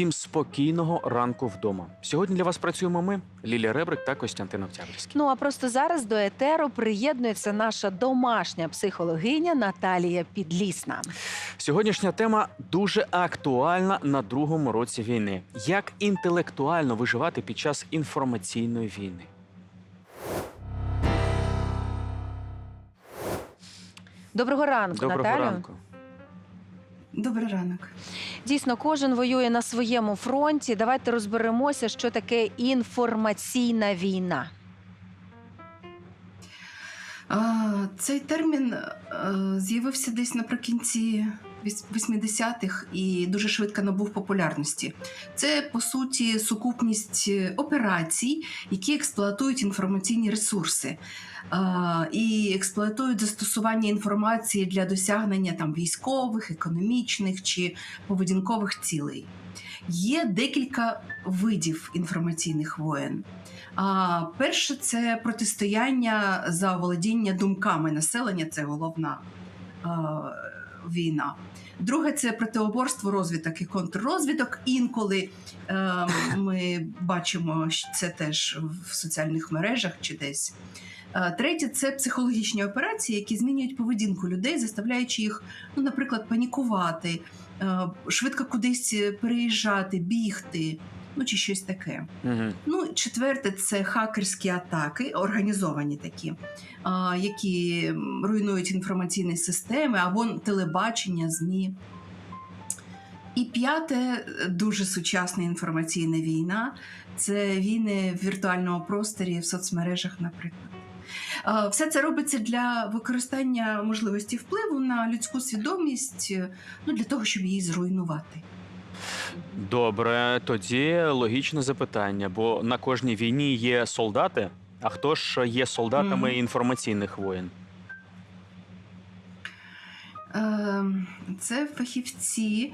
Всім спокійного ранку вдома. Сьогодні для вас працюємо ми, Лілія Ребрик та Костянтин Октябрьський. Ну а просто зараз до етеру приєднується наша домашня психологиня Наталія Підлісна. Сьогоднішня тема дуже актуальна на другому році війни. Як інтелектуально виживати під час інформаційної війни? Доброго ранку, Доброго Наталю. ранку. Добрий ранок. Дійсно, кожен воює на своєму фронті. Давайте розберемося, що таке інформаційна війна. Цей термін е, з'явився десь наприкінці 80-х і дуже швидко набув популярності. Це по суті сукупність е, операцій, які експлуатують інформаційні ресурси і експлуатують застосування інформації для досягнення там військових, економічних чи поведінкових цілей. Є декілька видів інформаційних воєн. А перше це протистояння за володіння думками населення, це головна е, війна. Друге це протиоборство, розвиток і контррозвиток. Інколи е, ми бачимо це теж в соціальних мережах чи десь. Е, Третє це психологічні операції, які змінюють поведінку людей, заставляючи їх, ну, наприклад, панікувати, е, швидко кудись переїжджати, бігти, ну чи щось таке. Угу. Ну, четверте, це хакерські атаки, організовані такі, а, які руйнують інформаційні системи або телебачення, ЗМІ. І п'яте, дуже сучасна інформаційна війна це війни в віртуальному просторі, в соцмережах, наприклад. Все це робиться для використання можливості впливу на людську свідомість, ну, для того, щоб її зруйнувати. Добре, тоді логічне запитання, бо на кожній війні є солдати. А хто ж є солдатами Мгм. інформаційних воєн? Ем, Це фахівці,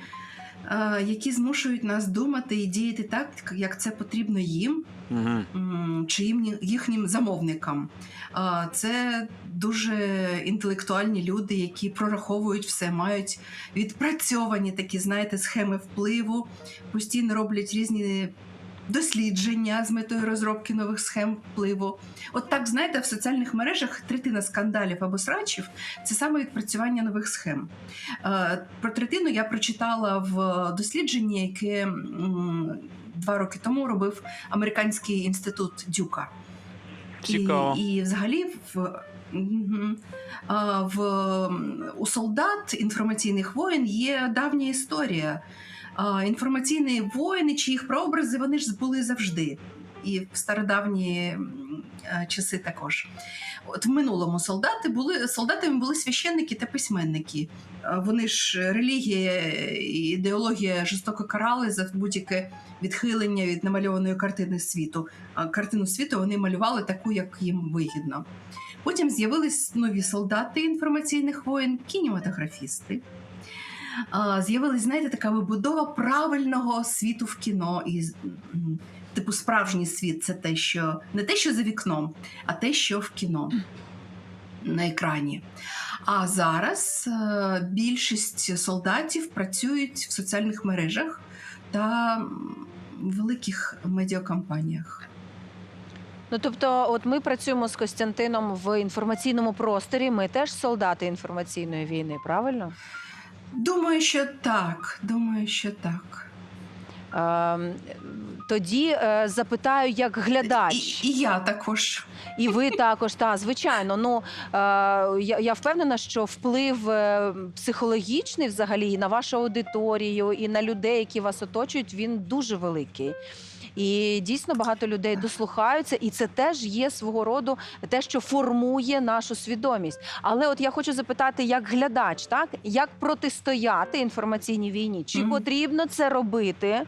які змушують нас думати і діяти так, як це потрібно їм Угу. чи їхнім замовникам. Е, Це дуже інтелектуальні люди, які прораховують все, мають відпрацьовані такі, знаєте, схеми впливу, постійно роблять різні. Дослідження з метою розробки нових схем впливу. От так, знаєте, в соціальних мережах третина скандалів або срачів це саме відпрацювання нових схем. Е, Про третину я прочитала в дослідженні, яке два роки тому робив американський інститут Дюка. Цікаво. І, і взагалі в. В у солдат інформаційних воєн є давня історія. Інформаційні воїни чи їх прообрази вони ж були завжди. І в стародавні е, часи також. От в минулому солдати були солдатами були священники та письменники. Е, Вони ж релігія і ідеологія жорстоко карали за будь-яке відхилення від намальованої картини світу. Картину світу вони малювали таку, як їм вигідно. Потім з'явились нові солдати інформаційних воєн, кінематографісти. З'явилась, знаєте, така вибудова правильного світу в кіно. І, типу, справжній світ це те, що не те, що за вікном, а те, що в кіно на екрані. А зараз е, більшість солдатів працюють в соціальних мережах та великих медіакомпаніях. Ну тобто, от ми працюємо з Костянтином в інформаційному просторі. Ми теж солдати інформаційної війни, правильно? Думаю, що так. Думаю, що так. Ем, тоді е, запитаю як глядач. І, і я також. І ви також, та звичайно. Ну е, я, я впевнена, що вплив е, психологічний взагалі і на вашу аудиторію, і на людей, які вас оточують, він дуже великий. І дійсно багато людей дослухаються, і це теж є свого роду те, що формує нашу свідомість. Але от я хочу запитати, як глядач, так як протистояти інформаційній війні? Чи Мгм. потрібно це робити?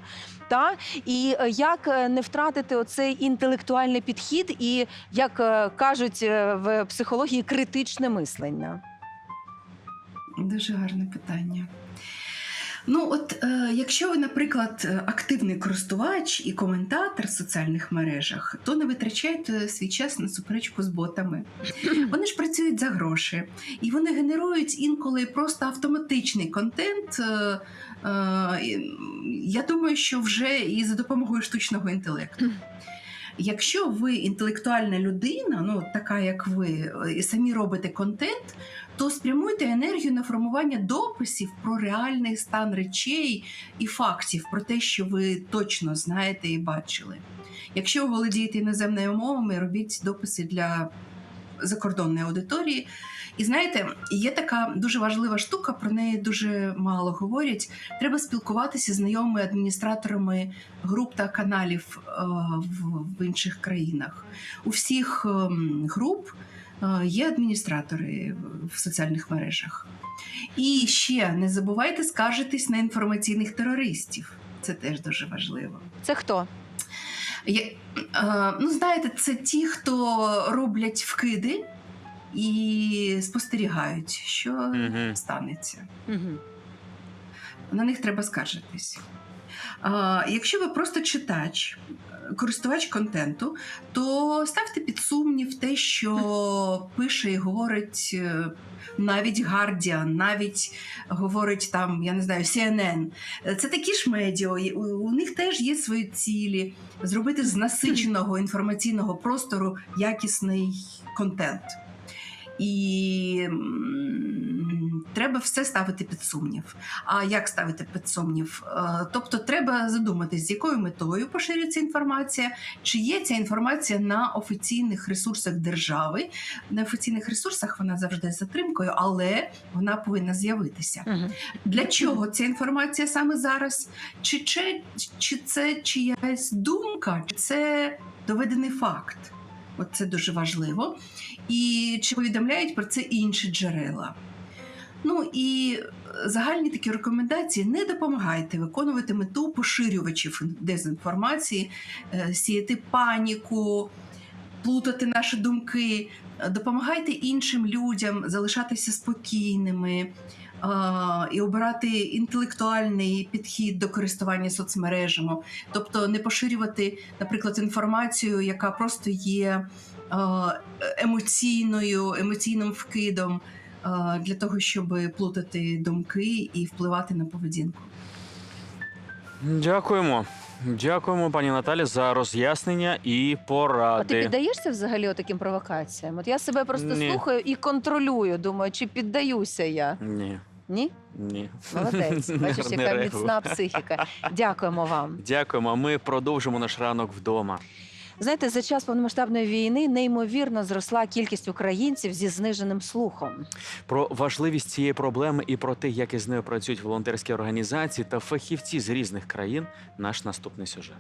Та і е, як е, не втратити оцей інтелектуальний підхід, і як е, кажуть в психології, критичне мислення? Дуже гарне питання. Ну, от е, якщо ви, наприклад, е, активний користувач і коментатор в соціальних мережах, то не витрачайте свій час на суперечку з ботами. Вони ж працюють за гроші, і вони генерують інколи просто автоматичний контент. Е, е, я думаю, що вже і за допомогою штучного інтелекту. Якщо ви інтелектуальна людина, ну така як ви, е, і самі робите контент, то спрямуйте енергію на формування дописів про реальний стан речей і фактів, про те, що ви точно знаєте і бачили. Якщо ви володієте іноземними мовами, робіть дописи для закордонної аудиторії. І знаєте, є така дуже важлива штука, про неї дуже мало говорять. Треба спілкуватися з знайомими адміністраторами груп та каналів е, в, інших країнах. У всіх ем, груп є адміністратори в соціальних мережах. І ще не забувайте скаржитись на інформаційних терористів. Це теж дуже важливо. Це хто? Я, е, ну, знаєте, це ті, хто роблять вкиди і спостерігають, що Мгм. станеться. Угу. На них треба скаржитись. Якщо ви просто читач, користувач контенту, то ставте під сумнів те, що пише і говорить е, навіть Guardian, навіть говорить там, я не знаю, CNN. Це такі ж медіа, у них теж є свої цілі зробити з насиченого інформаційного простору якісний контент. І треба все ставити під сумнів. А як ставити під сумнів? Е, Тобто, треба задуматись, з якою метою поширюється інформація, чи є ця інформація на офіційних ресурсах держави. На офіційних ресурсах вона завжди з затримкою, але вона повинна з'явитися. Угу. Для чого ця інформація саме зараз? Чи, чи, чи це чиясь думка, чи це доведений факт? От це дуже важливо. І чи повідомляють про це інші джерела? Ну і загальні такі рекомендації. Не допомагайте виконувати мету поширювачів дезінформації, е, сіяти паніку, плутати наші думки. Е, Допомагайте іншим людям залишатися спокійними е, і обирати інтелектуальний підхід до користування соцмережами, тобто не поширювати, наприклад, інформацію, яка просто є е, емоційною, емоційним вкидом. е, для того, щоб плутати думки і впливати на поведінку. Дякуємо. Дякуємо, пані Наталі, за роз'яснення і А ти піддаєшся взагалі таким провокаціям? От я себе просто Ні. слухаю і контролюю. Думаю, чи піддаюся я? Ні, Ні? ні. Молодець. Бачиш, яка міцна психіка. Дякуємо вам. Дякуємо. Ми продовжимо наш ранок вдома. Знаєте, за час повномасштабної війни неймовірно зросла кількість українців зі зниженим слухом. Про важливість цієї проблеми і про те, як із нею працюють волонтерські організації та фахівці з різних країн. Наш наступний сюжет.